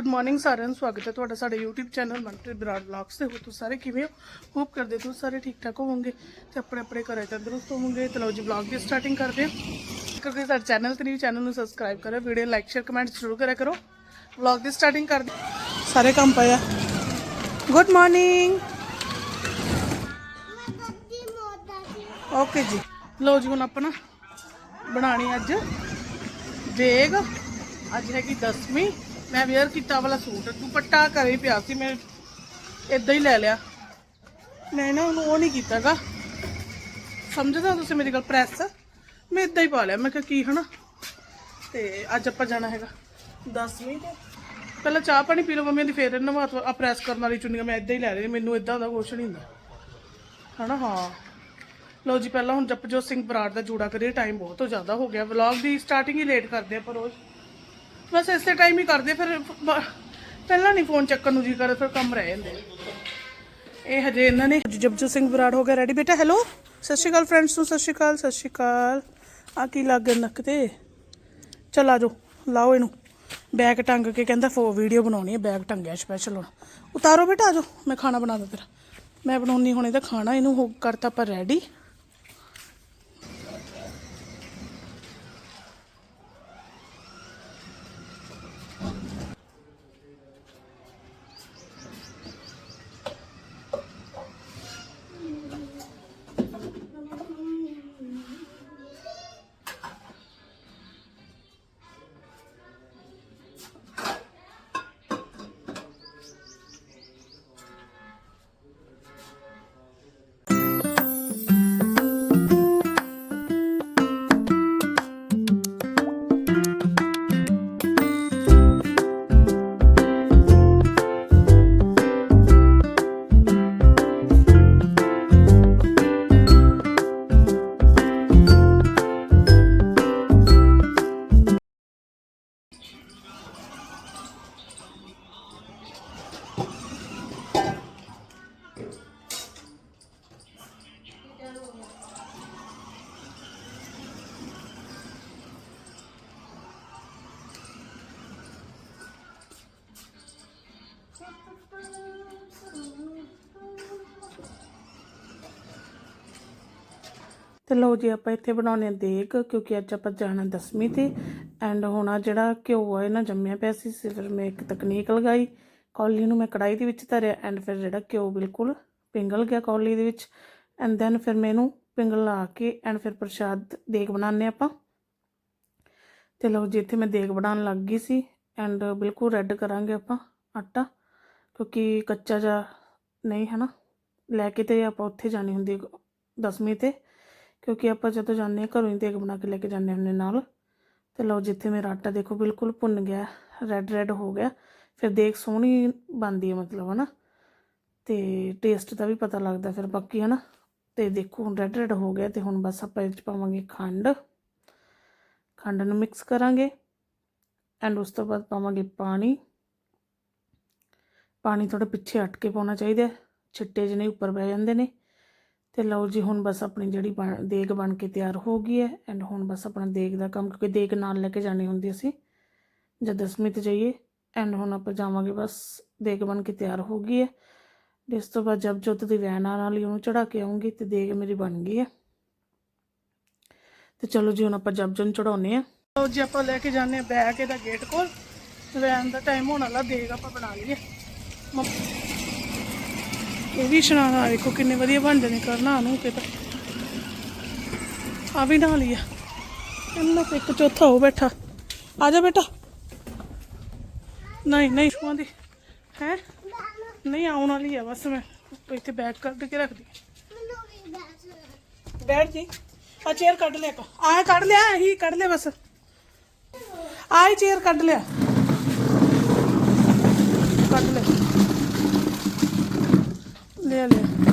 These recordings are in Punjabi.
ਗੁੱਡ ਮਾਰਨਿੰਗ ਸਾਰਿਆਂ ਨੂੰ, ਸਵਾਗਤ ਹੈ ਤੁਹਾਡਾ ਸਾਡੇ YouTube ਚੈਨਲ ਮੰਟਰੀ ਬਰਾਡ ਵਲੌਗਸ ਤੇ। ਹੋ ਤੁਸੀਂ ਸਾਰੇ ਕਿਵੇਂ ਹੋ? ਹੋਪ ਕਰਦੇ ਤੁਸੀਂ ਸਾਰੇ ਠੀਕ ਠਾਕ ਹੋਵੋਗੇ ਤੇ ਆਪਣੇ ਆਪਣੇ ਘਰੇ ਤੰਦਰੁਸਤ ਹੋਵੋਗੇ। ਤੇ ਲਓ ਜੀ ਵਲੌਗ ਦੀ ਸਟਾਰਟਿੰਗ ਕਰਦੇ ਹਾਂ। ਕਿਉਂਕਿ ਸਾਡੇ ਚੈਨਲ ਤੇ ਨਹੀਂ ਚੈਨਲ ਨੂੰ ਸਬਸਕ੍ਰਾਈਬ ਕਰੋ ਵੀਡੀਓ ਲਾਈਕ ਸ਼ੇਅਰ ਕਮੈਂਟ ਜ਼ਰੂਰ ਕਰਿਆ ਕਰੋ। ਵਲੌਗ ਦੀ ਸਟਾਰਟਿੰਗ ਕਰਦੇ ਹਾਂ। ਸਾਰੇ ਕੰਮ ਪਿਆ ਗੁੱਡ ਮਾਰਨਿੰਗ ਓਕੇ ਜੀ। ਲਓ ਜੀ, ਹੁਣ ਆਪਾਂ ਨਾ ਬਣਾਣੀ ਅੱਜ। ਦੇਗ। ਅੱਜ ਹੈਗੀ 10ਵੀਂ ਮੈਂ ਵੇਅਰ ਕੀਤਾ ਵਾਲਾ ਸੂਟ, ਦੁਪੱਟਾ ਘਰੇ ਹੀ ਪਿਆ ਸੀ, ਮੈਂ ਇਦਾਂ ਹੀ ਲੈ ਲਿਆ। ਮੈਂ ਨਾ ਉਹਨੂੰ ਉਹ ਨਹੀਂ ਕੀਤਾਗਾ। ਸਮਝਦਾ ਤੁਸੀਂ ਮੇਰੀ ਗੱਲ ਪ੍ਰੈਸ ਮੈਂ ਇਦਾਂ ਹੀ ਪਾ ਲਿਆ, ਮੈਂ ਕਿਹਾ ਕੀ ਹਨਾ? ਤੇ ਅੱਜ ਆਪਾਂ ਜਾਣਾ ਹੈਗਾ। 10ਵੀਂ ਤੇ ਪਹਿਲਾਂ ਚਾਹ ਪਾਣੀ ਪੀ ਲਓ, ਮੰਮੀ ਦੀ ਫੇਰ ਨਵਾ ਆ ਪ੍ਰੈਸ ਕਰਨ ਵਾਲੀ ਚੁੰਨੀਆਂ, ਮੈਂ ਇਦਾਂ ਹੀ ਲੈ ਰਹੀ ਮੈਨੂੰ ਇਦਾਂ ਦਾ ਕੁਛ ਨਹੀਂ ਹੁੰਦਾ। ਹਨਾ, ਹਾਂ। ਲਓ ਜੀ, ਪਹਿਲਾਂ ਹੁਣ ਜਪਜੋਤ ਸਿੰਘ ਬਰਾੜ ਦਾ ਜੂੜਾ ਕਰੀਏ ਟਾਈਮ ਬਹੁਤ ਜ਼ਿਆਦਾ ਹੋ ਗਿਆ। ਵਲੌਗ ਦੀ ਸਟਾਰਟਿੰਗ ਹੀ ਲੇਟ ਕਰਦੇ ਪਰ ਰੋਜ਼। ਬਸ ਇਸੇ ਟਾਈਮ ਹੀ ਕਰਦੇ, ਫਿਰ ਬ- ਪਹਿਲਾਂ ਨਹੀਂ ਫੋਨ ਚੱਕਣ ਨੂੰ ਜੀ ਕਰੇ, ਫਿਰ ਕੰਮ ਰਹਿ ਜਾਂਦੇ। ਇਹ ਹਜੇ ਇਹਨਾਂ ਨੇ ਜਪਜੋ ਸਿੰਘ ਬਰਾੜ ਹੋ ਗਿਆ ਰੈਡੀ ਬੇਟਾ ਹੈਲੋ ਸਤਿ ਸ਼੍ਰੀ ਅਕਾਲ ਫਰੈਂਡਸ ਨੂੰ, ਸਤਿ ਸ਼੍ਰੀ ਅਕਾਲ, ਸਤਿ ਸ਼੍ਰੀ ਅਕਾਲ। ਆ ਕੀ ਲੱਗ ਗਿਆ ਨੱਕ ਤੇ? ਚਲ ਆ ਜਾਓ, ਲਾਓ ਇਹਨੂੰ। ਬੈਗ ਟੰਗ ਕੇ ਕਹਿੰਦਾ ਫੋ ਵੀਡੀਓ ਬਣਾਉਣੀ ਹੈ ਬੈਗ ਟੰਗਿਆ ਸਪੈਸ਼ਲ ਹੁਣ। ਉਤਾਰੋ ਬੇਟਾ, ਆ ਜਾਓ, ਮੈਂ ਖਾਣਾ ਬਣਾ ਦਾਂ ਤੇਰਾ। ਮੈਂ ਬਣਾਉਣੀ ਹੁਣ ਇਹਦਾ ਖਾਣਾ, ਇਹਨੂੰ ਹੋ, ਕਰਤਾ ਪਰ ਰੈਡੀ ਤੇ ਲਓ ਜੀ, ਆਪਾਂ ਇੱਥੇ ਬਣਾਉਣੇ ਆ ਦੇਗ, ਕਿਉਂਕਿ ਅੱਜ ਆਪਾਂ ਜਾਣਾ ਦਸਵੀਂ ਤੇ। ਐਂਡ ਹੁਣ ਆ ਜਿਹੜਾ ਘਿਓ ਆ, ਇਹਨਾਂ ਜੰਮਿਆ ਪਿਆ ਸੀ ਫਿਰ ਮੈਂ ਇੱਕ ਤਕਨੀਕ ਲਗਾਈ। ਕੌਲੀ ਨੂੰ ਮੈਂ ਕੜਾਈ ਦੇ ਵਿੱਚ ਧਰਿਆ ਐਂਡ ਫਿਰ ਜਿਹੜਾ ਘਿਓ ਬਿਲਕੁਲ ਪਿੰਗਲ ਗਿਆ ਕੌਲੀ ਦੇ ਵਿੱਚ। ਐਂਡ ਦੈਨ ਫਿਰ ਮੈਂ ਇਹਨੂੰ ਲਾ ਕੇ ਐਂਡ ਫਿਰ ਪ੍ਰਸ਼ਾਦ ਦੇਗ ਬਣਾਉਂਦੇ ਆਪਾਂ। ਤੇ ਲਓ ਜੀ, ਇੱਥੇ ਮੈਂ ਦੇਗ ਬਣਾਉਣ ਲੱਗ ਗਈ ਸੀ ਐਂਡ ਬਿਲਕੁਲ ਰੈੱਡ ਕਰਾਂਗੇ ਆਪਾਂ ਆਟਾ, ਕਿਉਂਕਿ ਕੱਚਾ ਜਾ ਨਹੀਂ ਹੈ ਨਾ ਲੈ ਕੇ ਤੇ ਆਪਾਂ ਉੱਥੇ ਜਾਣੀ ਹੁੰਦੀ ਹੈ ਦਸਵੀਂ ਤੇ। ਕਿਉਂਕਿ ਆਪਾਂ ਜਦੋਂ ਜਾਂਦੇ ਹਾਂ ਘਰੋਂ ਹੀ ਦੇਗ ਬਣਾ ਕੇ ਲੈ ਕੇ ਜਾਂਦੇ ਹੁੰਦੇ ਨਾਲ। ਤੇ ਲਓ ਜਿੱਥੇ ਮੇਰਾ ਆਟਾ ਦੇਖੋ ਬਿਲਕੁਲ ਭੁੰਨ ਗਿਆ ਰੈੱਡ ਰੈੱਡ ਹੋ ਗਿਆ। ਫਿਰ ਦੇਗ ਸੋਹਣੀ ਬਣਦੀ ਹੈ ਮਤਲਬ, ਹਨਾ? ਤੇ ਟੇਸਟ ਦਾ ਵੀ ਪਤਾ ਲੱਗਦਾ ਫਿਰ ਬਾਕੀ, ਹਨਾ? ਤੇ ਦੇਖੋ ਹੁਣ ਰੈੱਡ ਰੈੱਡ ਹੋ ਗਿਆ ਤੇ ਹੁਣ ਬਸ ਆਪਾਂ ਇਹ 'ਚ ਪਾਵਾਂਗੇ ਖੰਡ। ਖੰਡ ਨੂੰ ਮਿਕਸ ਕਰਾਂਗੇ ਐਂਡ ਉਸ ਤੋਂ ਬਾਅਦ ਪਾਵਾਂਗੇ ਪਾਣੀ। ਪਾਣੀ ਥੋੜਾ ਪਿੱਛੇ ਹਟ ਕੇ ਪਾਉਣਾ ਚਾਹੀਦਾ ਛਿੱਟੇ ਜਿਹੇ ਉੱਪਰ ਪੈ ਜਾਂਦੇ ਨੇ। ਤੇ ਲਓ ਜੀ, ਹੁਣ ਬਸ ਆਪਣੀ ਜਿਹੜੀ ਬਣ- ਦੇਗ ਬਣ ਕੇ ਤਿਆਰ ਹੋ ਗਈ ਹੈ ਐਂਡ ਹੁਣ ਬਸ ਆਪਣਾ ਦੇਗ ਦਾ ਕੰਮ, ਕਿਉਂਕਿ ਦੇਗ ਨਾਲ ਲੈ ਕੇ ਜਾਣੀ ਹੁੰਦੀ ਅਸੀਂ ਜਦ ਦਸਵੀਂ ਤੇ ਜਾਈਏ ਐਂਡ ਹੁਣ ਆਪਾਂ ਜਾਵਾਂਗੇ ਬਸ ਦੇਗ ਬਣ ਕੇ ਤਿਆਰ ਹੋ ਗਈ ਹੈ ਇਸ ਤੋਂ ਬਾਅਦ ਜਬ ਜੋਤ ਦੀ ਵੈਨ ਆਉਣ ਵਾਲੀ ਉਹਨੂੰ ਚੜਾ ਕੇ ਆਉਂਗੀ ਤੇ ਦੇਗ ਮੇਰੀ ਬਣ ਗਈ ਹੈ। ਤੇ ਚਲੋ ਜੀ, ਹੁਣ ਆਪਾਂ ਜਬ ਜਨ ਚੜਾਉਨੇ ਆ ਲਓ ਜੀ, ਆਪਾਂ ਲੈ ਕੇ ਜਾਂਦੇ ਆ ਬੈਗ ਇਹਦਾ ਗੇਟ ਕੋਲ ਵੈਨ ਦਾ ਟਾਈਮ ਹੋਣ ਵਾਲਾ, ਦੇਗ ਆਪਾਂ ਬਣਾ ਲਈਏ। ਇਹ ਵੀ ਇਸ਼ਨਾਨ ਆ ਦੇਖੋ ਕਿੰਨੇ ਵਧੀਆ ਬਣਦੇ ਨੇ ਕਰਨਾ ਨੂੰ ਕਿ ਤਾਂ। ਆ ਵੀ ਨਾ ਲਿਆ ਇਹਨਾਂ ਤੇ ਇੱਕ ਚੌਥਾ ਹੋ ਬੈਠਾ। ਆ ਜਾ ਬੇਟਾ। ਨਹੀਂ ਨਹੀਂ ਛੂਆਂ ਦੀ। ਹੈ? ਨਹੀਂ, ਆਉਣ ਵਾਲੀ ਆ ਬਸ ਮੈਂ। ਇੱਥੇ ਬੈਗ ਕੱਢ ਕੇ ਰੱਖਦੀ। ਬੈਠ ਜੀ। ਆ ਚੇਅਰ ਕੱਢ ਲਿਆ ਕੋ ਆਹ ਕੱਢ ਲਿਆ, ਇਹੀ ਕੱਢ ਲਿਆ ਬਸ। ਆਹ ਹੀ ਚੇਅਰ ਕੱਢ ਲਿਆ। ਕੱਢ ਲਿਆ। ਲੈ ਲਿਆ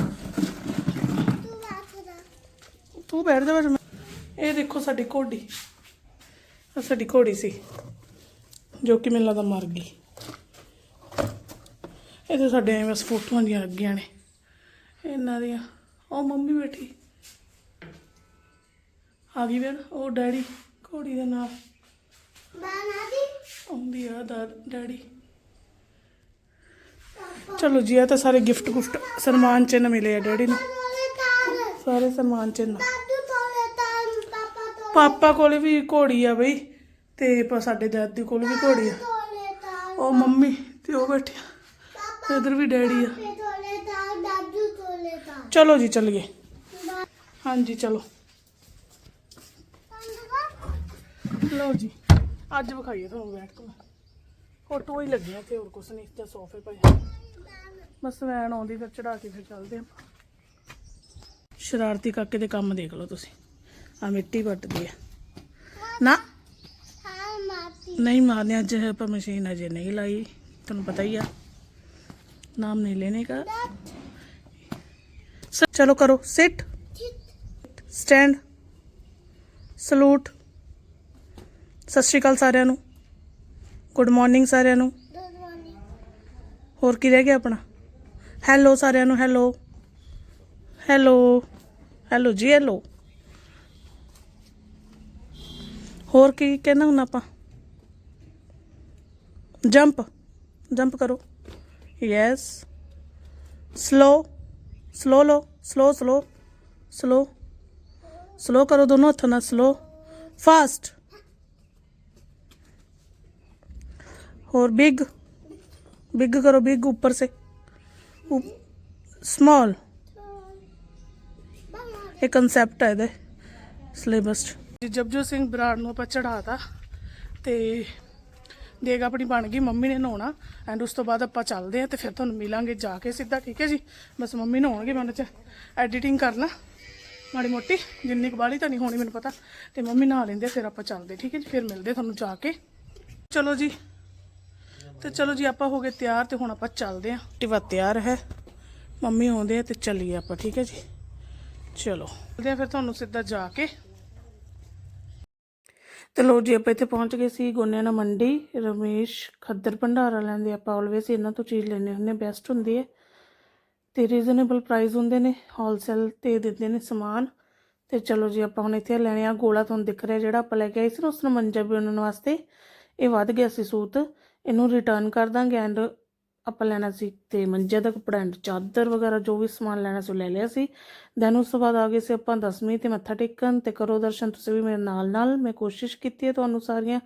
ਤੂੰ ਬੈਠ ਜਾ ਬਸ ਇਹ ਦੇਖੋ ਸਾਡੀ ਘੋੜੀ। ਆ ਸਾਡੀ ਘੋੜੀ ਸੀ ਜੋ ਕਿ ਮੈਨੂੰ ਲੱਗਦਾ ਮਰ ਗਈ। ਇਹ ਤਾਂ ਸਾਡੇ ਐਵੇਂ ਫੋਟੋਆਂ ਦੀਆਂ ਲੱਗੀਆਂ ਨੇ ਇਹਨਾਂ ਦੀਆਂ। ਉਹ ਮੰਮੀ ਬੈਠੀ। ਆ ਗਈ ਵੇਰ ਉਹ ਡੈਡੀ ਘੋੜੀ ਦੇ ਨਾਲ। ਬਾਨਾ ਦੀ ਆਉਂਦੀ ਆ ਦਾ ਡੈਡੀ। ਚਲੋ ਜੀ ਇਹ ਤਾਂ ਸਾਰੇ ਗਿਫਟ ਗੁਫਟ ਸਨਮਾਨ ਚਿੰਨ੍ਹ ਮਿਲੇ ਆ ਡੈਡੀ ਨੂੰ ਸਾਰੇ ਸਨਮਾਨ ਚਿੰਨ੍ਹ ਪਾਪਾ ਕੋਲ ਵੀ ਘੋੜੀ ਆ ਬਈ ਤੇ ਪ- ਸਾਡੇ ਦਾਦੀ ਕੋਲ ਵੀ ਘੋੜੀ ਆ ਉਹ ਮੰਮੀ ਤੇ ਉਹ ਬੈਠੀ ਆ ਇਧਰ ਵੀ ਡੈਡੀ ਆ ਚਲੋ ਜੀ ਚੱਲੀਏ ਹਾਂਜੀ ਚਲੋ ਲਓ ਜੀ ਅੱਜ ਵਿਖਾਈਏ ਤੁਹਾਨੂੰ ਬੈਠ ਕੇ ਫੋਟੋ ਹੀ ਲੱਗੀਆਂ ਤੇ ਹੋਰ ਕੁਛ ਨਹੀਂ ਤੇ ਸੋਫੇ ਪਏ ਆ। ਬਸ ਵੈਨ ਆਉਂਦੀ, ਫਿਰ ਚੜਾ ਕੇ ਫਿਰ ਚੱਲਦੇ ਆਪਾਂ ਸ਼ਰਾਰਤੀ ਕਾਕੇ ਦੇ ਕੰਮ ਦੇਖ ਲਓ ਤੁਸੀਂ। ਆ ਮਿੱਟੀ ਵੱਟਦੀ ਹੈ। ਨਾ। ਨਹੀਂ ਮਾਰਨੇ, ਅੱਜ ਆਪਾਂ ਮਸ਼ੀਨ ਅਜੇ ਨਹੀਂ ਲਾਈ। ਤੁਹਾਨੂੰ ਪਤਾ ਹੀ ਆ। ਨਾਮ ਨਹੀਂ ਲੈਣੇ ਦਾ ਚਲੋ ਕਰੋ, ਸਿਟ। ਸਟੈਂਡ। ਸਲੂਟ। ਸਤਿ ਸ਼੍ਰੀ ਅਕਾਲ ਸਾਰਿਆਂ ਨੂੰ। ਗੁੱਡ ਮਾਰਨਿੰਗ ਸਾਰਿਆਂ ਨੂੰ। ਹੋਰ ਕੀ ਰਹਿ ਗਿਆ ਆਪਣਾ? ਹੈਲੋ ਸਾਰਿਆਂ ਨੂੰ ਹੈਲੋ ਹੈਲੋ ਹੈਲੋ ਜੀ ਹੈਲੋ ਹੋਰ ਕੀ ਕਹਿਣਾ ਹੁਣ ਆਪਾਂ ਜੰਪ ਜੰਪ ਕਰੋ ਯੈਸ ਸਲੋ ਸਲੋ ਲੋ ਸਲੋ ਸਲੋ ਸਲੋ स्लो करो दोनों हथों ना स्लो फास्ट और बिग बिग करो बिग ऊपर से ਸਮਾਲ ਇਹ ਕਨਸੈਪਟ ਹੈ ਇਹਦੇ ਸਿਲੇਬਸ 'ਚ। ਜਪਜੋ ਸਿੰਘ ਬਰਾੜ ਨੂੰ ਆਪਾਂ ਚੜਾਤਾ ਤੇ ਦੇਗ ਆਪਣੀ ਬਣ ਗਈ ਮੰਮੀ ਨੇ ਨਹਾਉਣਾ ਐਂਡ ਉਸ ਤੋਂ ਬਾਅਦ ਆਪਾਂ ਚੱਲਦੇ ਆ ਤੇ ਫਿਰ ਤੁਹਾਨੂੰ ਮਿਲਾਂਗੇ ਜਾ ਕੇ ਸਿੱਧਾ ਠੀਕ ਹੈ ਜੀ? ਬਸ ਮੰਮੀ ਨਹਾਉਣਗੇ ਮੈਂ ਉਹਨਾਂ 'ਚ ਐਡੀਟਿੰਗ ਕਰ ਲਾਂ ਮਾੜੀ ਮੋਟੀ ਜਿੰਨੀ ਕੁ ਕਬਾਲੀ ਤਾਂ ਨਹੀਂ ਹੋਣੀ ਮੈਨੂੰ ਪਤਾ ਤੇ ਮੰਮੀ ਨਹਾ ਲੈਂਦੇ ਫਿਰ ਆਪਾਂ ਚੱਲਦੇ ਠੀਕ ਹੈ ਜੀ? ਫਿਰ ਮਿਲਦੇ ਤੁਹਾਨੂੰ ਜਾ ਕੇ। ਚਲੋ ਜੀ ਤੇ ਚਲੋ ਜੀ ਆਪਾਂ ਹੋ ਗਏ ਤਿਆਰ ਤੇ ਹੁਣ ਆਪਾਂ ਚੱਲਦੇ ਆਂ ਟਿਵਾ ਤਿਆਰ ਹੈ। ਮੰਮੀ ਆਉਂਦੇ ਆ ਤੇ ਚੱਲੀਏ ਆਪਾਂ, ਠੀਕ ਹੈ ਜੀ? ਚਲੋ, ਚੱਲਦੇ ਆ ਫਿਰ ਤੁਹਾਨੂੰ ਸਿੱਧਾ ਜਾ ਕੇ। ਤੇ ਲੋ ਜੀ, ਆਪਾਂ ਇੱਥੇ ਪਹੁੰਚ ਗਏ ਸੀ ਗੋਨਿਆਣਾ ਮੰਡੀ। ਰਮੇਸ਼ ਖੱਦਰ ਭੰਡਾਰਾ ਲੈਂਦੇ ਆਪਾਂ ਆਲਵੇਸ ਇਹਨਾਂ ਤੋਂ ਚੀਜ਼ ਲੈਣੇ ਹੁੰਦੇ ਬੈਸਟ ਹੁੰਦੀ ਹੈ। ਤੇ ਰੀਜ਼ਨੇਬਲ ਪ੍ਰਾਈਸ ਹੁੰਦੇ ਨੇ ਹੋਲਸੇਲ ਤੇ ਦਿੰਦੇ ਨੇ ਸਮਾਨ। ਤੇ ਚਲੋ ਜੀ, ਆਪਾਂ ਹੁਣ ਇੱਥੇ ਲੈਣੇ ਆ ਗੋਲਾ, ਤੁਹਾਨੂੰ ਦਿਖ ਰਿਹਾ ਜਿਹੜਾ ਆਪਾਂ ਲੈ ਕੇ ਆਏ ਸੀ ਨਾ, ਉਸ ਨੂੰ ਮੰਜਾ ਬੁਣਨ ਵਾਸਤੇ। ਇਹ ਵੱਧ ਗਿਆ ਸੀ ਸੂਤ। ਇਹਨੂੰ ਰਿਟਰਨ ਕਰ ਦਾਂਗੇ ਐਂਡ ਆਪਾਂ ਲੈਣਾ ਸੀ ਤੇ ਮੰਜੇ ਦਾ ਕੱਪੜਾ ਐਂਡ ਚਾਦਰ ਵਗੈਰਾ ਜੋ ਵੀ ਸਮਾਨ ਲੈਣਾ ਸੀ ਉਹ ਲੈ ਲਿਆ ਸੀ। ਦੈਨ ਉਸ ਤੋਂ ਬਾਅਦ ਆ ਗਏ ਸੀ ਆਪਾਂ ਦਸਵੀਂ ਤੇ ਮੱਥਾ ਟੇਕਣ ਤੇ ਕਰੋ ਦਰਸ਼ਨ, ਤੁਸੀਂ ਵੀ ਮੇਰੇ ਨਾਲ ਨਾਲ ਮੈਂ ਕੋਸ਼ਿਸ਼ ਕੀਤੀ ਹੈ ਤੁਹਾਨੂੰ ਸਾਰੀਆਂ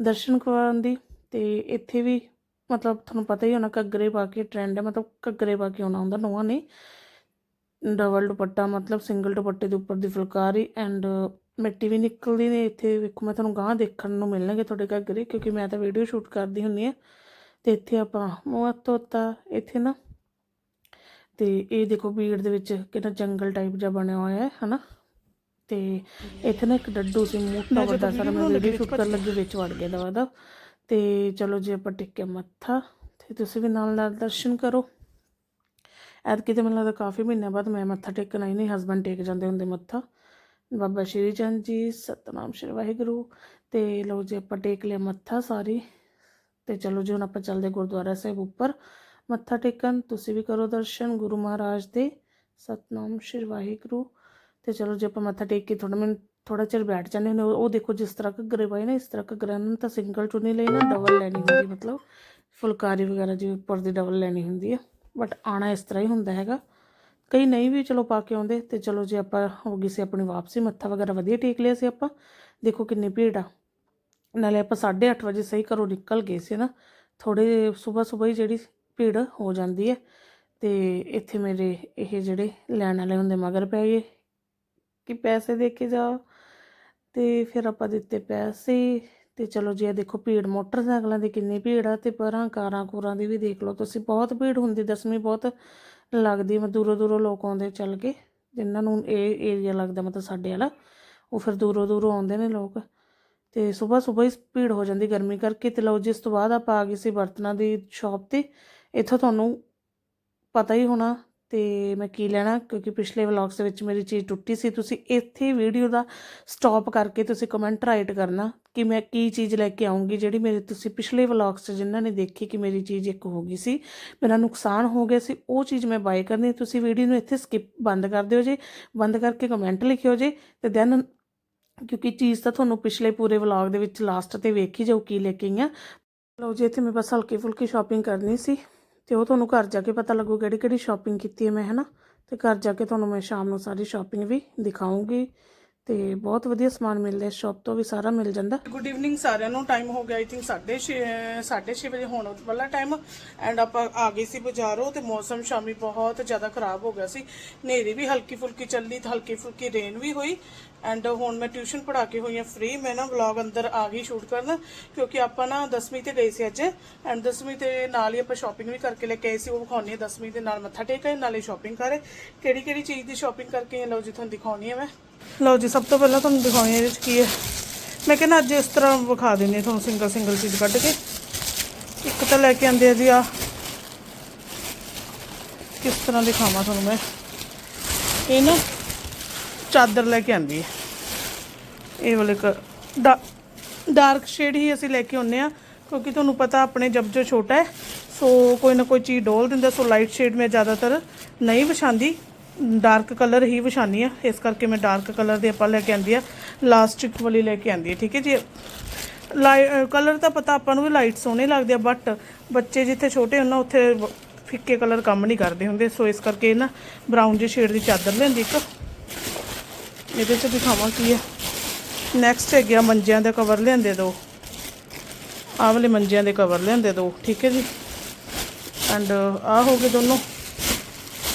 ਦਰਸ਼ਨ ਕਰਵਾਉਣ ਦੀ ਤੇ ਇੱਥੇ ਵੀ ਮਤਲਬ ਤੁਹਾਨੂੰ ਪਤਾ ਹੀ ਹੋਣਾ ਘੱਗਰੇ ਪਾ ਕੇ ਟ੍ਰੈਂਡ ਹੈ, ਮਤਲਬ ਘੱਗਰੇ ਪਾ ਕੇ ਆਉਣਾ ਹੁੰਦਾ ਨੋਆਂ ਨੇ ਡਬਲ ਦੁਪੱਟਾ ਮਤਲਬ ਸਿੰਗਲ ਦੁਪੱਟੇ ਦੇ ਉੱਪਰ ਦੀ ਫੁਲਕਾਰੀ ਐਂਡ ਮਿੱਟੀ ਵੀ ਨਿਕਲਦੀ ਨੇ ਇੱਥੇ ਵੇਖੋ ਮੈਂ ਤੁਹਾਨੂੰ ਗਾਂ ਦੇਖਣ ਨੂੰ ਮਿਲਣਗੇ ਤੁਹਾਡੇ ਘੱਗਰੇ ਕਿਉਂਕਿ ਮੈਂ ਤਾਂ ਵੀਡੀਓ ਸ਼ੂਟ ਕਰਦੀ ਹੁੰਦੀ ਆ ਤੇ ਇੱਥੇ ਆਪਾਂ ਮੂੰਹ ਤੋਤਾ ਇੱਥੇ ਨਾ। ਤੇ ਇਹ ਦੇਖੋ ਬੀੜ ਦੇ ਵਿੱਚ ਕਿੰਨਾ ਜੰਗਲ ਟਾਈਪ ਜਿਹਾ ਬਣਿਆ ਹੋਇਆ ਹੈ ਹਨਾ। ਤੇ ਇੱਥੇ ਨਾ ਇੱਕ ਡੱਡੂ ਸੀ ਮੋਟਾ ਵੱਡਾ ਸਾਰਾ ਮੈਂ ਵੀਡੀਓ ਸ਼ੂਟ ਕਰਨ ਲੱਗੀ ਵਿੱਚ ਵੜ ਗਿਆ ਦਵਾ ਦਾ। ਤੇ ਚਲੋ ਜੀ ਆਪਾਂ ਟਿੱਕੇ ਮੱਥਾ ਤੇ ਤੁਸੀਂ ਵੀ ਨਾਲ ਨਾਲ ਦਰਸ਼ਨ ਕਰੋ। ਐਤਕੀ ਤੇ ਮੈਨੂੰ ਲੱਗਦਾ ਕਾਫੀ ਮਹੀਨਿਆਂ ਬਾਅਦ ਮੈਂ ਮੱਥਾ ਟੇਕਣ ਆਈ ਨਹੀਂ ਹਸਬੰਡ ਟੇਕ ਜਾਂਦੇ ਹੁੰਦੇ ਮੱਥਾ। ਬਾਬਾ ਸ਼੍ਰੀ ਚੰਦ ਜੀ, ਸਤਨਾਮ ਸ਼੍ਰੀ ਵਾਹਿਗੁਰੂ ਤੇ ਲਓ ਜੀ ਆਪਾਂ ਟੇਕ ਲਿਆ ਮੱਥਾ ਸਾਰੀ ਤੇ ਚਲੋ ਜੀ ਹੁਣ ਆਪਾਂ ਚੱਲਦੇ ਗੁਰਦੁਆਰਾ ਸਾਹਿਬ ਉੱਪਰ। ਮੱਥਾ ਟੇਕਣ, ਤੁਸੀਂ ਵੀ ਕਰੋ ਦਰਸ਼ਨ ਗੁਰੂ ਮਹਾਰਾਜ ਦੇ, ਸਤਨਾਮ ਸ਼੍ਰੀ ਵਾਹਿਗੁਰੂ ਤੇ ਚਲੋ ਜੀ ਆਪਾਂ ਮੱਥਾ ਟੇਕ ਕੇ ਥੋੜਾ ਮਿੰਟ ਥੋੜਾ ਚਿਰ ਬੈਠ ਜਾਂਦੇ ਨੇ ਉਹ ਦੇਖੋ ਜਿਸ ਤਰ੍ਹਾਂ ਘੱਗਰੇ ਪਾਏ ਨਾ, ਇਸ ਤਰ੍ਹਾਂ ਘੱਗਰਾ ਨੂੰ ਤਾਂ ਸਿੰਗਲ ਚੁੰਨੀ ਲਈ ਨਾ, ਡਬਲ ਲੈਣੀ ਹੁੰਦੀ ਮਤਲਬ ਫੁਲਕਾਰੀ ਵਗੈਰਾ ਜਿਵੇਂ ਉੱਪਰ ਦੀ ਡਬਲ ਲੈਣੀ ਹੁੰਦੀ ਹੈ। ਬਟ ਆਣਾ ਇਸ ਤਰ੍ਹਾਂ ਹੀ ਹੁੰਦਾ ਹੈਗਾ। ਕਈ ਨਹੀਂ ਵੀ ਚਲੋ ਪਾ ਕੇ ਆਉਂਦੇ ਤੇ ਚਲੋ ਜੇ ਆਪਾਂ ਹੋ ਗਈ ਸੀ ਆਪਣੀ ਵਾਪਸੀ, ਮੱਥਾ ਵਗੈਰਾ ਵਧੀਆ ਟੇਕ ਲਿਆ ਸੀ ਆਪਾਂ। ਦੇਖੋ ਕਿੰਨੀ ਭੀੜ ਆ। ਨਾਲੇ ਆਪਾਂ 8:30 ਵਜੇ ਸਹੀ ਘਰੋਂ ਨਿਕਲ ਗਏ ਸੀ ਨਾ ਥੋੜੇ ਸਵੇਰ ਸਵੇਰ ਹੀ ਜਿਹੜੀ ਭੀੜ ਹੋ ਜਾਂਦੀ ਹੈ। ਤੇ ਇੱਥੇ ਮੇਰੇ ਇਹ ਜਿਹੜੇ ਲੈਣ ਵਾਲੇ ਹੁੰਦੇ ਮਗਰ ਪੈ ਗਏ ਕਿ ਪੈਸੇ ਦੇ ਕੇ ਜਾਓ ਤੇ ਫਿਰ ਆਪਾਂ ਦਿੱਤੇ ਪੈਸੇ ਤੇ ਚਲੋ ਜੀ ਇਹ ਦੇਖੋ ਭੀੜ, ਮੋਟਰਸਾਈਕਲਾਂ ਦੀ ਕਿੰਨੀ ਭੀੜ ਆ ਤੇ ਪਰਾਂ ਕਾਰਾਂ ਕੂਰਾਂ ਦੀ ਵੀ ਦੇਖ ਲਓ। ਤੁਸੀਂ ਬਹੁਤ ਭੀੜ ਹੁੰਦੀ, ਦਸਵੀਂ ਬਹੁਤ ਲੱਗਦੀ ਮੈਂ ਦੂਰੋਂ ਦੂਰੋਂ ਲੋਕ ਆਉਂਦੇ ਚੱਲ ਕੇ, ਜਿਨ੍ਹਾਂ ਨੂੰ ਇਹ ਏਰੀਆ ਲੱਗਦਾ, ਮਤਲਬ ਸਾਡੇ ਵਾਲਾ, ਉਹ ਫਿਰ ਦੂਰੋਂ ਦੂਰੋਂ ਆਉਂਦੇ ਨੇ ਲੋਕ। ਤੇ ਸਵੇਰ ਸਵੇਰ ਹੀ ਭੀੜ ਹੋ ਜਾਂਦੀ ਗਰਮੀ ਕਰਕੇ। ਤੇ ਲਓ, ਜਿਸ ਤੋਂ ਬਾਅਦ ਆਪਾਂ ਆ ਗਏ ਸੀ ਬਰਤਨਾਂ ਦੀ ਸ਼ਾਪ ਤੇ। ਇੱਥੋਂ ਤੁਹਾਨੂੰ ਪਤਾ ਹੀ ਹੋਣਾ ਤੇ ਮੈਂ ਕੀ ਲੈਣਾ, ਕਿਉਂਕਿ ਪਿਛਲੇ ਵਲੌਗਸ ਦੇ ਵਿੱਚ ਮੇਰੀ ਚੀਜ਼ ਟੁੱਟੀ ਸੀ। ਤੁਸੀਂ ਇੱਥੇ ਵੀਡੀਓ ਦਾ ਸਟਾਪ ਕਰਕੇ ਤੁਸੀਂ ਕਮੈਂਟ ਰਾਈਟ ਕਰਨਾ। ਕਿ ਮੈਂ ਕੀ ਚੀਜ਼ ਲੈ ਕੇ ਆਉਂਗੀ, ਜਿਹੜੀ ਮੇਰੇ ਤੁਸੀਂ ਪਿਛਲੇ ਵਲੌਗਸ 'ਚ ਜਿਨ੍ਹਾਂ ਨੇ ਦੇਖੀ ਕਿ ਮੇਰੀ ਚੀਜ਼ ਇੱਕ ਹੋ ਗਈ ਸੀ, ਮੇਰਾ ਨੁਕਸਾਨ ਹੋ ਗਿਆ ਸੀ, ਉਹ ਚੀਜ਼ ਮੈਂ ਬਾਏ ਕਰਨੀ ਤੁਸੀਂ ਵੀਡੀਓ ਨੂੰ ਇੱਥੇ ਸਕਿਪ ਬੰਦ ਕਰ ਦਿਓ ਜੇ, ਬੰਦ ਕਰਕੇ ਕਮੈਂਟ ਲਿਖਿਓ ਜੇ ਤੇ ਦੈਨ ਕਿਉਂਕਿ ਚੀਜ਼ ਤਾਂ ਤੁਹਾਨੂੰ ਪਿਛਲੇ ਪੂਰੇ ਵਲੌਗ ਦੇ ਵਿੱਚ ਲਾਸਟ ਤੇ ਵੇਖੀ ਜਾਓ ਕੀ ਲੈ ਕੇ ਆਈਆਂ। ਲਓ ਜੀ, ਇੱਥੇ ਮੈਂ ਬਸ ਹਲਕੀ ਫੁਲਕੀ ਸ਼ਾਪਿੰਗ ਕਰਨੀ ਸੀ ਤੇ ਉਹ ਤੁਹਾਨੂੰ ਘਰ ਜਾ ਕੇ ਪਤਾ ਲੱਗੂ ਕਿਹੜੀ ਕਿਹੜੀ ਸ਼ਾਪਿੰਗ ਕੀਤੀ ਹੈ ਮੈਂ, ਹਨਾ? ਤੇ ਘਰ ਜਾ ਕੇ ਤੁਹਾਨੂੰ ਮੈਂ ਸ਼ਾਮ ਨੂੰ ਸਾਰੀ ਸ਼ਾਪਿੰਗ ਵੀ ਦਿਖਾਉਂਗੀ ਤੇ ਬਹੁਤ ਵਧੀਆ ਸਮਾਨ ਮਿਲਦਾ ਇਸ ਸ਼ਾਪ ਤੋਂ ਵੀ ਸਾਰਾ ਮਿਲ ਜਾਂਦਾ। ਗੁੱਡ ਈਵਨਿੰਗ ਸਾਰਿਆਂ ਨੂੰ ਟਾਈਮ ਹੋ ਗਿਆ ਆਈ ਥਿੰਕ 6:30 6:30 ਵਜੇ ਹੋਣ ਵਾਲਾ ਟਾਈਮ ਐਂਡ ਆਪਾਂ ਆ ਗਏ ਸੀ ਬਾਜ਼ਾਰੋਂ ਤੇ ਮੌਸਮ ਸ਼ਾਮੀ ਬਹੁਤ ਜ਼ਿਆਦਾ ਖਰਾਬ ਹੋ ਗਿਆ ਸੀ। ਹਨੇਰੀ ਵੀ ਹਲਕੀ ਫੁਲਕੀ ਚੱਲੀ, ਤੇ ਹਲਕੀ ਫੁਲਕੀ ਰੇਨ ਵੀ ਹੋਈ। ਐਂਡ ਹੁਣ ਮੈਂ ਟਿਊਸ਼ਨ ਪੜ੍ਹਾ ਕੇ ਹੋਈ ਹਾਂ ਫ੍ਰੀ ਮੈਂ ਨਾ ਵਲੌਗ ਅੰਦਰ ਆ ਗਈ ਸ਼ੂਟ ਕਰਨ ਕਿਉਂਕਿ ਆਪਾਂ ਨਾ 10ਵੀਂ ਤੇ ਗਏ ਸੀ ਅੱਜ ਐਂਡ 10ਵੀਂ ਤੇ ਨਾਲ ਹੀ ਆਪਾਂ ਸ਼ਾਪਿੰਗ ਵੀ ਕਰਕੇ ਲੈ ਕੇ ਆਏ ਸੀ, ਉਹ ਵਿਖਾਉਣੀ ਹੈ 10ਵੀਂ ਦੇ ਨਾਲ ਮੱਥਾ ਟੇਕਿਆ ਨਾਲੇ ਸ਼ਾਪਿੰਗ ਕਰੇ ਕਿਹੜੀ ਕਿਹੜੀ ਚੀਜ਼ ਦੀ ਸ਼ਾਪਿੰਗ ਕਰਕੇ ਲਓ ਜੀ, ਤੁਹਾਨੂੰ ਦਿਖਾਉਣੀ ਹੈ ਮੈਂ। ਲਓ ਜੀ, ਸਭ ਤੋਂ ਪਹਿਲਾਂ ਤੁਹਾਨੂੰ ਦਿਖਾਉਣੀ ਹੈ ਇਹਦੇ ਵਿੱਚ ਕੀ ਹੈ ਮੈਂ ਕਹਿੰਦਾ ਅੱਜ ਇਸ ਤਰ੍ਹਾਂ ਵਿਖਾ ਦਿੰਦੀ ਹਾਂ ਤੁਹਾਨੂੰ ਸਿੰਗਲ ਸਿੰਗਲ ਚੀਜ਼ ਕੱਢ ਕੇ। ਇੱਕ ਤਾਂ ਲੈ ਕੇ ਆਂਦੇ ਆ ਜੀ ਆ। ਕਿਸ ਤਰ੍ਹਾਂ ਦਿਖਾਵਾਂ ਤੁਹਾਨੂੰ ਮੈਂ। ਇਹ ਨਾ ਚਾਦਰ ਲੈ ਕੇ ਆਂਦੀ ਹੈ। ਇਹ ਵਾਲੇ ਕ ਡਾਰਕ ਸ਼ੇਡ ਹੀ ਅਸੀਂ ਲੈ ਕੇ ਆਉਂਦੇ ਆ ਕਿਉਂਕਿ ਤੁਹਾਨੂੰ ਪਤਾ ਆਪਣੇ ਜਬ ਜੋ ਛੋਟਾ ਹੈ, ਸੋ ਕੋਈ ਨਾ ਕੋਈ ਚੀਜ਼ ਡੋਲ ਦਿੰਦਾ, ਸੋ ਲਾਈਟ ਸ਼ੇਡ ਮੈਂ ਜ਼ਿਆਦਾਤਰ ਨਹੀਂ ਵਿਛਾਉਂਦੀ ਡਾਰਕ ਕਲਰ ਹੀ ਵਿਛਾਉਂਦੀ ਆ ਇਸ ਕਰਕੇ ਮੈਂ ਡਾਰਕ ਕਲਰ ਦੇ ਆਪਾਂ ਲੈ ਕੇ ਆਂਦੀ ਆ ਲਾਸਟਿਕ ਵਾਲੀ ਲੈ ਕੇ ਆਂਦੀ ਆ ਠੀਕ ਹੈ ਜੀ। ਕਲਰ ਤਾਂ ਪਤਾ ਆਪਾਂ ਨੂੰ ਵੀ ਲਾਈਟ ਸੋਹਣੇ ਲੱਗਦੇ ਆ ਬਟ ਬੱਚੇ ਜਿੱਥੇ ਛੋਟੇ ਹੁੰਦੇ ਉੱਥੇ ਫਿੱਕੇ ਕਲਰ ਕੰਮ ਨਹੀਂ ਕਰਦੇ ਹੁੰਦੇ। ਸੋ ਇਸ ਕਰਕੇ ਨਾ ਬਰਾਊਨ ਜਿਹੇ ਸ਼ੇਡ ਦੀ ਚਾਦਰ ਲੈਂਦੀ ਇੱਕ। ਇਹਦੇ ਚ ਦਿਖਾਵਾਂ ਕੀ ਹੈ। ਨੈਕਸਟ ਹੈਗੇ ਆ ਮੰਜਿਆਂ ਦੇ ਕਵਰ ਲਿਆਂਦੇ ਦੋ। ਆਹ ਵਾਲੇ ਮੰਜਿਆਂ ਦੇ ਕਵਰ ਲਿਆਂਦੇ ਦੋ, ਠੀਕ ਹੈ ਜੀ? ਐਂਡ ਆਹ ਹੋ ਗਏ ਦੋਨੋਂ।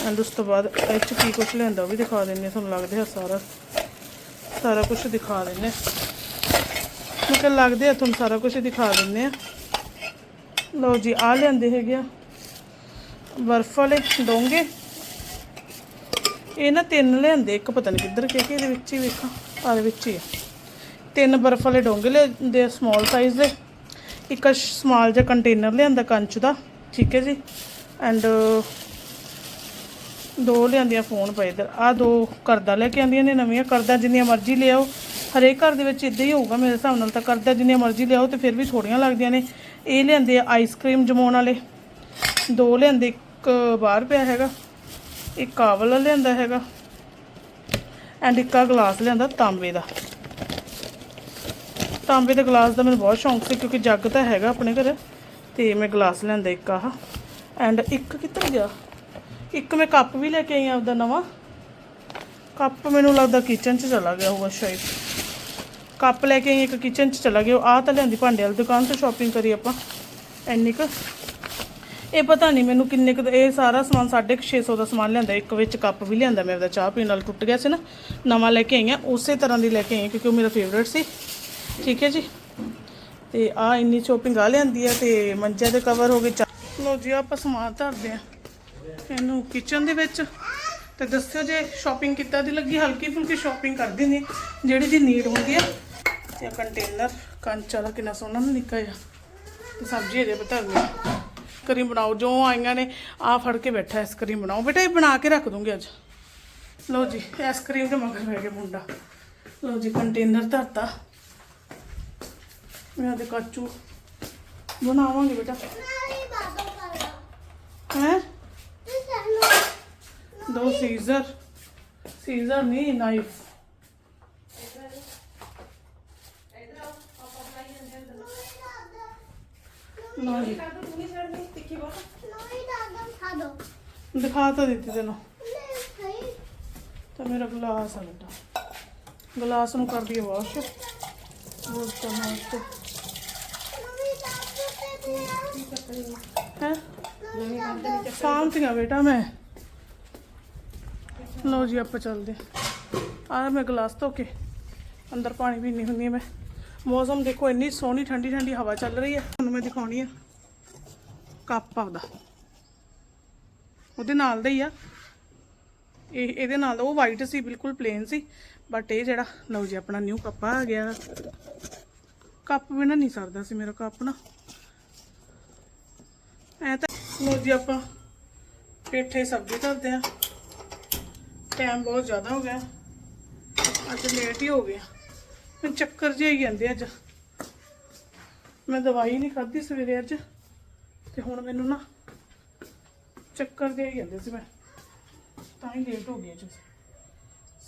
ਐਂਡ ਉਸ ਤੋਂ ਬਾਅਦ ਇਹ 'ਚ ਕੀ ਕੁਛ ਲਿਆਂਦਾ ਉਹ ਵੀ ਦਿਖਾ ਦਿੰਨੇ ਤੁਹਾਨੂੰ ਲੱਗਦੇ ਆ ਸਾਰਾ। ਸਾਰਾ ਕੁਝ ਦਿਖਾ ਦਿੰਨੇ ਆ। ਮੈਂ ਲੱਗਦੇ ਆ ਤੁਹਾਨੂੰ ਸਾਰਾ ਕੁਝ ਦਿਖਾ ਦਿੰਨੇ ਆ ਲਓ ਜੀ ਆ ਲਿਆਂਦੇ ਹੈਗੇ ਆ। ਬਰਫ ਵਾਲੇ ਡੋਂਗੇ। ਇਹ ਨਾ ਤਿੰਨ ਲਿਆਂਦੇ, ਇੱਕ ਪਤਾ ਨਹੀਂ ਕਿੱਧਰ ਕਿ ਇਹਦੇ ਵਿੱਚ ਹੀ ਵੇਖਾਂ ਆ ਦੇ ਵਿੱਚ ਹੀ ਆ। ਤਿੰਨ ਬਰਫ ਵਾਲੇ ਡੋਂਗੇ ਲਿਆਂਦੇ ਸਮਾਲ ਸਾਈਜ਼ ਦੇ, ਇੱਕ ਸਮਾਲ ਜਿਹਾ ਕੰਟੇਨਰ ਲਿਆਂਦਾ ਕੰਚ ਦਾ, ਠੀਕ ਹੈ ਜੀ ਐਂਡ ਦੋ ਲਿਆਂਦੀਆਂ ਫੋਨ ਪਏ ਇਧਰ ਆ ਦੋ ਕਰਦਾ ਲੈ ਕੇ ਆਂਦੀਆਂ ਨੇ, ਨਵੀਆਂ ਕਰਦਾ ਜਿੰਨੀਆਂ ਮਰਜ਼ੀ ਲਿਆਓ, ਹਰੇਕ ਘਰ ਦੇ ਵਿੱਚ ਇਦਾਂ ਹੀ ਹੋਊਗਾ ਮੇਰੇ ਹਿਸਾਬ ਨਾਲ ਤਾਂ, ਕਰਦਾ ਜਿੰਨੀਆਂ ਮਰਜ਼ੀ ਲਿਆਓ ਤੇ ਫਿਰ ਵੀ ਥੋੜੀਆਂ ਲੱਗਦੀਆਂ ਨੇ। ਇਹ ਲਿਆਂਦੇ ਆ ਆਈਸਕ੍ਰੀਮ ਜਮਾਉਣ ਵਾਲੇ, ਦੋ ਲਿਆਂਦੇ, ਇੱਕ ਬਾਹਰ ਪਿਆ ਹੈਗਾ ਇੱਕ ਆਹ ਲਿਆਂਦਾ ਹੈਗਾ। ਐਂਡ ਇੱਕ ਆ ਗਲਾਸ ਲਿਆਂਦਾ ਤਾਂਬੇ ਦਾ। ਤਾਂਬੇ ਦੇ ਗਲਾਸ ਦਾ ਮੈਨੂੰ ਬਹੁਤ ਸ਼ੌਂਕ ਸੀ ਕਿਉਂਕਿ ਜੱਗ ਤਾਂ ਹੈਗਾ ਆਪਣੇ ਘਰ। ਤੇ ਮੈਂ ਗਲਾਸ ਲਿਆਂਦਾ ਇੱਕ ਆਹ। ਐਂਡ ਇੱਕ ਕਿੱਧਰ ਗਿਆ? ਇੱਕ ਮੈਂ ਕੱਪ ਵੀ ਲੈ ਕੇ ਆਈ ਆ ਆਪਦਾ ਨਵਾਂ। ਕੱਪ ਮੈਨੂੰ ਲੱਗਦਾ ਕਿਚਨ 'ਚ ਚਲਾ ਗਿਆ ਹੋਊਗਾ ਸ਼ਾਇਦ। ਕੱਪ ਲੈ ਕੇ ਆਈ, ਇੱਕ ਕਿਚਨ 'ਚ ਚਲਾ ਗਿਆ। ਆਹ ਤਾਂ ਲਿਆਂਦੀ ਭਾਂਡੇ ਵਾਲੀ ਦੁਕਾਨ ਤੋਂ ਸ਼ਾਪਿੰਗ ਕਰੀ ਆਪਾਂ। ਐਨੀ ਕੁ ਇਹ ਪਤਾ ਨਹੀਂ ਮੈਨੂੰ ਕਿੰਨੇ ਕੁ ਦਾ- ਇਹ ਸਾਰਾ ਸਮਾਨ 650 ਦਾ ਸਮਾਨ ਲਿਆਂਦਾ, ਇੱਕ ਵਿੱਚ ਕੱਪ ਵੀ ਲਿਆਂਦਾ ਮੈਂ ਉਹਦਾ ਚਾਹ ਪੀਣ ਨਾਲ ਟੁੱਟ ਗਿਆ ਸੀ ਨਾ, ਨਵਾਂ ਲੈ ਕੇ ਆਈ ਹਾਂ, ਉਸੇ ਤਰ੍ਹਾਂ ਦੀ ਲੈ ਕੇ ਆਈ ਹਾਂ, ਕਿਉਂਕਿ ਉਹ ਮੇਰਾ ਫੇਵਰੇਟ ਸੀ। ਠੀਕ ਹੈ ਜੀ? ਤੇ ਆ ਇੰਨੀ ਸ਼ੋਪਿੰਗ ਆ ਲਿਆਂਦੀ ਆ ਤੇ ਮੰਜਿਆਂ ਦੇ ਕਵਰ ਹੋ ਗਏ ਚਾ- ਲਓ ਜੀ ਆਪਾਂ ਸਮਾਨ ਧਰਦੇ ਆ ਇਹਨੂੰ ਕਿਚਨ ਦੇ ਵਿੱਚ। ਤੇ ਦੱਸਿਓ ਜੇ ਸ਼ਾਪਿੰਗ ਕਿੱਦਾਂ ਦੀ ਲੱਗੀ? ਹਲਕੀ ਫੁਲਕੀ ਸ਼ਾਪਿੰਗ ਕਰ ਦਿੰਦੇ ਜਿਹੜੀ ਦੀ ਨੀਡ ਹੁੰਦੀ ਆ। ਤੇ ਕੰਟੇਨਰ ਕੰਚ ਵਾਲਾ ਕਿੰਨਾ ਸੋਹਣਾ ਨਾ ਨਿੱਕਾ ਜਿਹਾ। ਤੇ ਸਬਜ਼ੀ ਅਜੇ ਬਤਾਉਂਦੇ ਕਰੀ ਬਣਾਓ, ਜੋ ਆਈਆਂ ਨੇ ਆ ਫੜ ਕੇ ਬੈਠਾ ਆਈਸਕ੍ਰੀਮ ਬਣਾਓ। ਬੇਟਾ, ਇਹ ਬਣਾ ਕੇ ਰੱਖ ਦੂੰਗੀ ਅੱਜ। ਲਓ ਜੀ, ਆਈਸਕ੍ਰੀਮ ਦੇ ਮਗਰ ਪੈ ਗਿਆ ਮੁੰਡਾ। ਲਓ ਜੀ ਕੰਟੇਨਰ ਧਰਤਾ। ਮੈਂ ਉਹਦੇ ਕਾਚੂ ਬਣਾਵਾਂਗੇ ਬੇਟਾ। ਹੈ? ਦੋ ਸੀਜ਼ਰ। ਸੀਜ਼ਰ ਨਹੀਂ ਨਾਈਫ ਜੀ ਦਿਖਾ ਤਾਂ ਦਿੱਤੀ ਤੈਨੂੰ। ਤਾਂ ਮੇਰਾ ਗਲਾਸ ਆ ਬੇਟਾ। ਗਲਾਸ ਨੂੰ ਕਰ ਦਈਏ ਵਾਸ਼ ਵਾਸ਼ ਕਰਨਾ ਵਾਸਤੇ ਹੈ? ਬੇਟਾ ਮੈਂ। ਲਓ ਜੀ ਆਪਾਂ ਚੱਲਦੇ ਆ ਮੈਂ ਗਲਾਸ ਧੋ ਕੇ। ਅੰਦਰ ਪਾਣੀ ਪੀਣੀ ਹੁੰਦੀ ਮੈਂ। ਮੌਸਮ ਦੇਖੋ ਇੰਨੀ ਸੋਹਣੀ, ਠੰਡੀ ਠੰਡੀ ਹਵਾ ਚੱਲ ਰਹੀ ਹੈ। ਤੁਹਾਨੂੰ ਮੈਂ ਦਿਖਾਉਣੀ ਆ ਕੱਪ ਆਪਦਾ। ਉਹਦੇ ਨਾਲ ਦਾ ਹੀ ਆ। ਇਹ, ਇਹਦੇ ਨਾਲ ਦਾ, ਉਹ ਵਾਈਟ ਸੀ, ਬਿਲਕੁਲ ਪਲੇਨ ਸੀ। ਬਟ ਇਹ ਜਿਹੜਾ, ਲਓ ਜੀ, ਆਪਣਾ ਨਿਊ ਕੱਪ ਆ ਗਿਆ। ਕੱਪ ਬਿਨਾ ਨਹੀਂ ਸਰਦਾ ਸੀ ਮੇਰਾ ਕੱਪ ਨਾ। ਐ ਤਾਂ, ਲਓ ਜੀ, ਆਪਾਂ ਪੇਠੇ ਸਬਜ਼ੀ ਧਰਦੇ ਆ। ਟਾਈਮ ਬਹੁਤ ਜ਼ਿਆਦਾ ਹੋ ਗਿਆ। ਅੱਜ ਲੇਟ ਹੀ ਹੋ ਗਿਆ। ਮੈਨੂੰ ਚੱਕਰ ਜਿਹੇ ਹੀ ਜਾਂਦੇ ਅੱਜ। ਮੈਂ ਦਵਾਈ ਨਹੀਂ ਖਾਧੀ ਸਵੇਰੇ ਅੱਜ, ਤੇ ਹੁਣ ਮੈਨੂੰ ਨਾ ਚੱਕਰ ਜਿਹੇ ਹੀ ਜਾਂਦੇ ਸੀ ਮੈਂ। ਤਾਂ ਹੀ ਲੇਟ ਹੋ ਗਈ ਅੱਜ।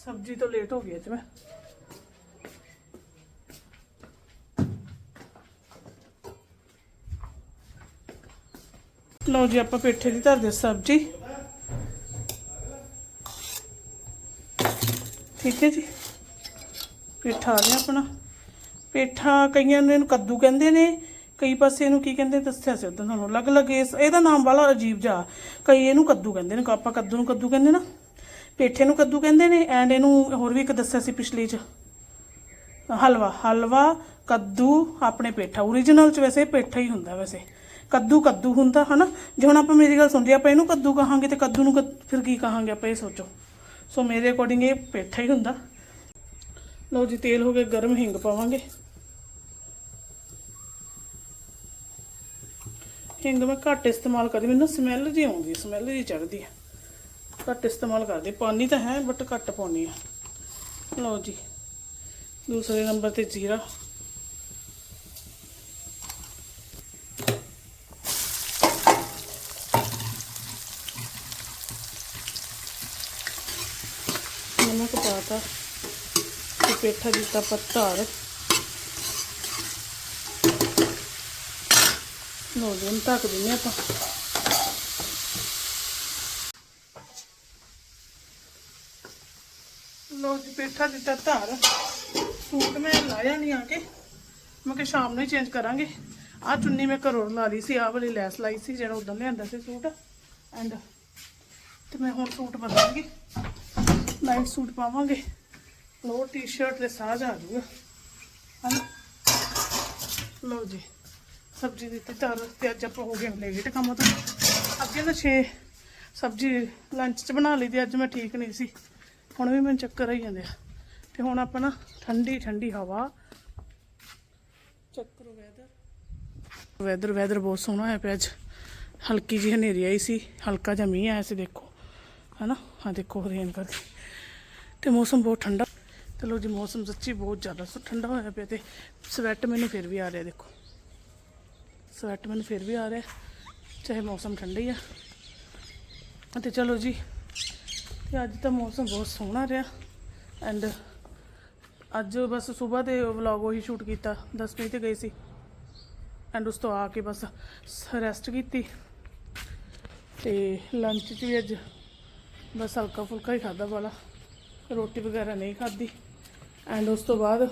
ਸਬਜ਼ੀ ਤੋਂ ਲੇਟ ਹੋ ਗਈ ਅੱਜ ਮੈਂ। ਲਓ ਜੀ, ਆਪਾਂ ਪੇਠੇ ਦੀ ਧਰਦੇ ਸਬਜ਼ੀ। ਠੀਕ ਹੈ ਜੀ। ਪੇਠਾ ਆ ਗਿਆ ਆਪਣਾ। ਪੇਠਾ ਕਈਆਂ ਨੇ ਇਹਨੂੰ ਕੱਦੂ ਕਹਿੰਦੇ ਨੇ, ਕਈ ਪਾਸੇ ਇਹਨੂੰ ਕੀ ਕਹਿੰਦੇ, ਦੱਸਿਆ ਸੀ ਉਦੋਂ ਤੁਹਾਨੂੰ। ਅਲੱਗ-ਅਲੱਗ ਇਸ ਇਹਦਾ ਨਾਮ ਵਾਲਾ ਅਜੀਬ ਜਾ ਕਈ ਇਹਨੂੰ ਕੱਦੂ ਕਹਿੰਦੇ ਨੇ, ਆਪਾਂ ਕੱਦੂ ਨੂੰ ਕੱਦੂ ਕਹਿੰਦੇ ਨਾ। ਪੇਠੇ ਨੂੰ ਕੱਦੂ ਕਹਿੰਦੇ ਨੇ ਐਂਡ ਇਹਨੂੰ ਹੋਰ ਵੀ ਇੱਕ ਦੱਸਿਆ ਸੀ ਪਿਛਲੇ ਚ। ਹਲਵਾ ਹਲਵਾ, ਕੱਦੂ, ਆਪਣੇ ਪੇਠਾ। ਓਰੀਜਨਲ ਚ ਵੈਸੇ ਪੇਠਾ ਹੀ ਹੁੰਦਾ ਵੈਸੇ। ਕੱਦੂ ਕੱਦੂ ਹੁੰਦਾ, ਹਨਾ? ਜੇ ਹੁਣ ਆਪਾਂ ਮੇਰੀ ਗੱਲ ਸੁਣਦੇ, ਆਪਾਂ ਇਹਨੂੰ ਕੱਦੂ ਕਹਾਂਗੇ ਤੇ ਕੱਦੂ ਨੂੰ ਕੱਦ- ਫਿਰ ਕੀ ਕਹਾਂਗੇ ਆਪਾਂ, ਇਹ ਸੋਚੋ। ਸੋ ਮੇਰੇ ਅਕੋਰਡਿੰਗ ਇਹ ਪੇਠਾ ਹੀ ਹੁੰਦਾ। ਲਓ ਜੀ, ਤੇਲ ਹੋ ਗਿਆ, ਗਰਮ ਹਿੰਗ ਪਾਵਾਂਗੇ। ਹਿੰਗ ਮੈਂ ਘੱਟ ਇਸਤੇਮਾਲ ਕਰਦੀ, ਮੈਨੂੰ ਸਮੈਲ ਜੀ ਆਉਂਦੀ ਸਮੈਲ ਜੀ ਚੜਦੀ ਆ ਘੱਟ ਇਸਤੇਮਾਲ ਕਰਦੀ ਪਾਣੀ ਤਾਂ ਹੈ ਬਟ ਘੱਟ ਪਾਉਣੀ ਆ ਲਓ ਜੀ, ਦੂਸਰੇ ਨੰਬਰ ਤੇ ਜੀਰਾ। ਨਮਕ ਪਾਤਾ ਤੇ। ਪੇਠਾ ਦਿੱਤਾ ਪੱਤਾਰ ਲੋ ਜੀ, ਹੁਣ ਢੱਕ ਦਿੰਦੇ ਆਪਾਂ। ਲੋ ਜੀ, ਪੇਠਾ ਦਿੱਤਾ ਧਾਰ। ਸੂਟ ਮੈਂ ਲਾਇਆ ਨਹੀਂ ਆ ਕੇ। ਮੈਂ ਕਿ ਸ਼ਾਮ ਨੂੰ ਹੀ ਚੇਂਜ ਕਰਾਂਗੇ। ਆ ਚੁੰਨੀ ਮੈਂ ਘਰੋਂ ਲਾ ਲਈ ਸੀ, ਆਹ ਵਾਲੀ ਲੈਸ ਲਾਈ ਸੀ, ਜਿਹੜਾ ਉਦੋਂ ਲਿਆਂਦਾ ਸੀ ਸੂਟ। ਐਂਡ ਤੇ ਮੈਂ ਹੁਣ ਸੂਟ ਬਦਲਾਂਗੀ। ਨਾਈਟ ਸੂਟ ਪਾਵਾਂਗੇ। ਲੋ ਟੀ-ਸ਼ਰਟ ਦੇ ਸਾਜ ਆ ਜੂਗਾ। ਹਨਾ? ਲਓ ਜੀ, ਸਬਜ਼ੀ ਦਿੱਤੀ ਧਰ ਤੇ ਅੱਜ ਆਪਾਂ ਹੋ ਗਏ ਲੇਟ ਕੰਮ ਤੋਂ। ਅੱਗੇ ਤਾਂ 6 ਸਬਜ਼ੀ ਲੰਚ 'ਚ ਬਣਾ ਲਈ ਤੇ ਅੱਜ ਮੈਂ ਠੀਕ ਨਹੀਂ ਸੀ। ਹੁਣ ਵੀ ਮੈਨੂੰ ਚੱਕਰ ਆਈ ਜਾਂਦੇ ਆ। ਤੇ ਹੁਣ ਆਪਾਂ ਨਾ ਠੰਡੀ ਠੰਡੀ ਹਵਾ। ਚੱਕਰ ਵੈਦਰ ਵੈਦਰ ਵੈਦਰ ਬਹੁਤ ਸੋਹਣਾ ਹੋਇਆ ਪਿਆ ਅੱਜ। ਹਲਕੀ ਜਿਹੀ ਹਨੇਰੀ ਆਈ ਸੀ, ਹਲਕਾ ਜਿਹਾ ਮੀਂਹ ਆਇਆ ਸੀ, ਦੇਖੋ। ਹਨਾ? ਹਾਂ ਦੇਖੋ ਰੇਨ ਕਰਦੀ ਤੇ ਮੌਸਮ ਬਹੁਤ ਠੰਡਾ। ਚਲੋ ਜੀ, ਮੌਸਮ ਸੱਚੀ ਬਹੁਤ ਜ਼ਿਆਦਾ ਸ- ਠੰਡਾ ਹੋਇਆ ਪਿਆ ਤੇ ਸਵੈਟ ਮੈਨੂੰ ਫਿਰ ਵੀ ਆ ਰਿਹਾ, ਦੇਖੋ। ਸਵੈਟ ਮੈਨੂੰ ਫਿਰ ਵੀ ਆ ਰਿਹਾ, ਚਾਹੇ ਮੌਸਮ ਠੰਡਾ ਹੀ ਆ। ਤੇ ਚਲੋ ਜੀ, ਤੇ ਅੱਜ ਤਾਂ ਮੌਸਮ ਬਹੁਤ ਸੋਹਣਾ ਰਿਹਾ, ਐਂਡ ਅੱਜ ਬਸ ਸਵੇਰ ਦੇ ਵਲੌਗ ਉਹੀ ਸ਼ੂਟ ਕੀਤਾ 10 ਵਜੇ ਤੇ ਗਏ ਸੀ। ਐਂਡ ਉਸ ਤੋਂ ਆ ਕੇ ਬਸ ਰੈਸਟ ਕੀਤੀ। ਤੇ ਲੰਚ 'ਚ ਵੀ ਅੱਜ ਬਸ ਹਲਕਾ ਫੁਲਕਾ ਹੀ ਖਾਦਾ ਵਾਲਾ, ਰੋਟੀ ਵਗੈਰਾ ਨਹੀਂ ਖਾਦੀ ਐਂਡ ਉਸ ਤੋਂ ਬਾਅਦ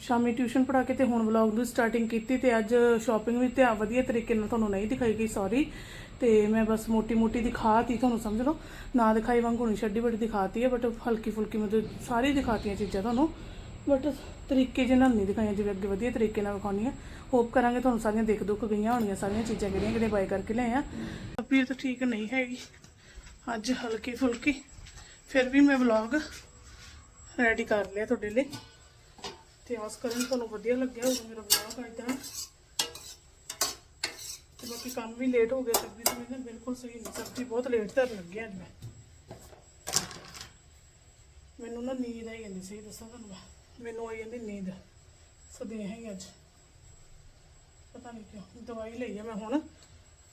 ਸ਼ਾਮੀ ਟਿਊਸ਼ਨ ਪੜ੍ਹਾ ਕੇ ਤੇ ਹੁਣ ਵਲੌਗ ਦੀ ਸਟਾਰਟਿੰਗ ਕੀਤੀ ਤੇ ਅੱਜ ਸ਼ਾਪਿੰਗ ਵੀ ਤੇ ਵਧੀਆ ਤਰੀਕੇ ਨਾਲ ਤੁਹਾਨੂੰ ਨਹੀਂ ਦਿਖਾਈ ਗਈ ਸੌਰੀ ਤੇ ਮੈਂ ਬਸ ਮੋਟੀ ਮੋਟੀ ਦਿਖਾਤੀ ਤੁਹਾਨੂੰ ਸਮਝ ਲਓ। ਨਾ ਦਿਖਾਈ ਵਾਂਗੂ ਨਹੀਂ ਛੱਡੀ ਬੜੀ ਦਿਖਾਤੀ ਹੈ ਬਟ ਹਲਕੀ ਫੁਲਕੀ ਮਤਲਬ ਸਾਰੀ ਦਿਖਾਤੀਆਂ ਚੀਜ਼ਾਂ ਤੁਹਾਨੂੰ। ਬਟ ਤਰੀਕੇ ਜਿਹਨਾਂ ਨਾਲ ਨਹੀਂ ਦਿਖਾਈਆਂ, ਜਿਵੇਂ ਅੱਗੇ ਵਧੀਆ ਤਰੀਕੇ ਨਾਲ ਵਿਖਾਉਣੀ ਹੈ। ਹੋਪ ਕਰਾਂਗੇ ਤੁਹਾਨੂੰ ਸਾਰੀਆਂ ਦੇਖ ਦੁੱਖ ਗਈਆਂ ਹੋਣੀਆਂ, ਸਾਰੀਆਂ ਚੀਜ਼ਾਂ ਕਿਹੜੀਆਂ ਕਿਹੜੀਆਂ ਬਾਈ ਕਰਕੇ ਲਿਆਏ ਆ ਤਾਂ ਠੀਕ ਨਹੀਂ ਹੈਗੀ। ਅੱਜ ਹਲਕੀ ਫੁਲਕੀ ਫਿਰ ਵੀ ਮੈਂ ਵਲੌਗ ਰੈਡੀ ਕਰ ਲਿਆ ਤੁਹਾਡੇ ਲਈ। ਤੇ ਆਸ ਕਰਨ ਤੁਹਾਨੂੰ ਵਧੀਆ ਲੱਗਿਆ ਹੋਊਗਾ ਮੇਰਾ ਵਲੌਗ ਅੱਜ ਦਾ ਤੇ ਬਾਕੀ ਕੰਮ ਵੀ ਲੇਟ ਹੋ ਗਿਆ ਤਬੀਅਤ ਵੀ ਨਾ ਬਿਲਕੁਲ ਸਹੀ ਨਹੀਂ, ਸਬਜ਼ੀ ਬਹੁਤ ਲੇਟ ਧਰ ਲੱਗੀ ਅੱਜ ਮੈਂ। ਮੈਨੂੰ ਨਾ ਨੀਂਦ ਆਈ ਜਾਂਦੀ ਸਹੀ ਦੱਸਾਂ ਤੁਹਾਨੂੰ ਮੈਨੂੰ ਆਈ ਜਾਂਦੀ ਨੀਂਦ ਸਦੇ ਹੈ ਅੱਜ। ਪਤਾ ਨਹੀਂ ਕਿਉਂ, ਦਵਾਈ ਲਈ ਆ ਮੈਂ ਹੁਣ।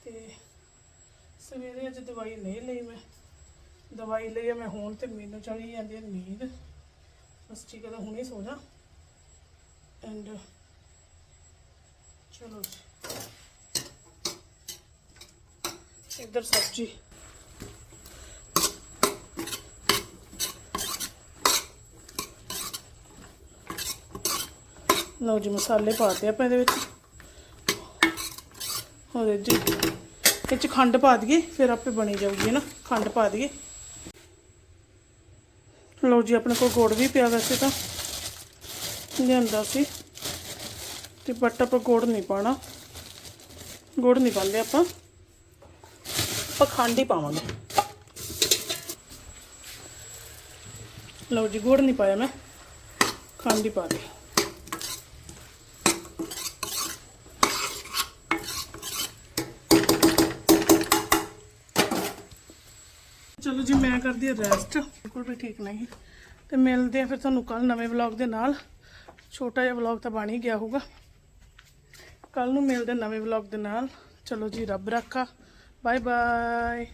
ਤੇ ਸਵੇਰੇ ਅੱਜ ਦਵਾਈ ਨਹੀਂ ਲਈ ਮੈਂ। ਦਵਾਈ ਲਈ ਆ ਮੈਂ ਹੁਣ ਤੇ ਮੈਨੂੰ ਚੜੀ ਜਾਂਦੀ ਹੈ ਨੀਂਦ। ਬਸ ਠੀਕ ਹੈ ਤਾਂ ਹੁਣੇ ਸੋ ਜਾ। ਐਂਡ ਚਲੋ ਇੱਧਰ ਸਬਜ਼ੀ। ਲਓ ਜੀ, ਮਸਾਲੇ ਪਾਤੇ ਆਪਾਂ ਇਹਦੇ ਵਿੱਚ। ਹੋਰ ਜੀ, ਇਹ ਚ ਖੰਡ ਪਾ ਦਈਏ, ਫਿਰ ਆਪੇ ਬਣੀ ਜਾਊਗੀ ਨਾ? ਖੰਡ ਪਾ ਦਈਏ। ਲਓ ਜੀ, ਆਪਣੇ ਕੋਲ ਗੁੜ ਵੀ ਪਿਆ ਵੈਸੇ ਤਾਂ। ਲਿਆਂਦਾ ਸੀ। ਤੇ ਬਟ ਆਪਾਂ ਗੁੜ ਨਹੀਂ ਪਾਣਾ ਗੁੜ ਨਹੀਂ ਪਾਉਂਦੇ ਆਪਾਂ। ਆਪਾਂ ਖੰਡ ਹੀ ਪਾਵਾਂਗੇ। ਲਓ ਜੀ, ਗੁੜ ਨਹੀਂ ਪਾਇਆ ਮੈਂ। ਖੰਡ ਹੀ ਪਾ ਲਈ। ਮੈਂ ਕਰਦੀ ਹਾਂ ਰੈਸਟ ਬਿਲਕੁਲ ਵੀ ਠੀਕ ਨਹੀਂ। ਤੇ ਮਿਲਦੇ ਆ ਫਿਰ ਤੁਹਾਨੂੰ ਕੱਲ ਨਵੇਂ ਵਲੌਗ ਦੇ ਨਾਲ। ਛੋਟਾ ਜਿਹਾ ਵਲੌਗ ਤਾਂ ਬਣ ਹੀ ਗਿਆ ਹੋਊਗਾ। ਕੱਲ ਨੂੰ ਮਿਲਦੇ ਨਵੇਂ ਵਲੌਗ ਦੇ ਨਾਲ। ਚਲੋ ਜੀ, ਰੱਬ ਰੱਖਾ। Bye bye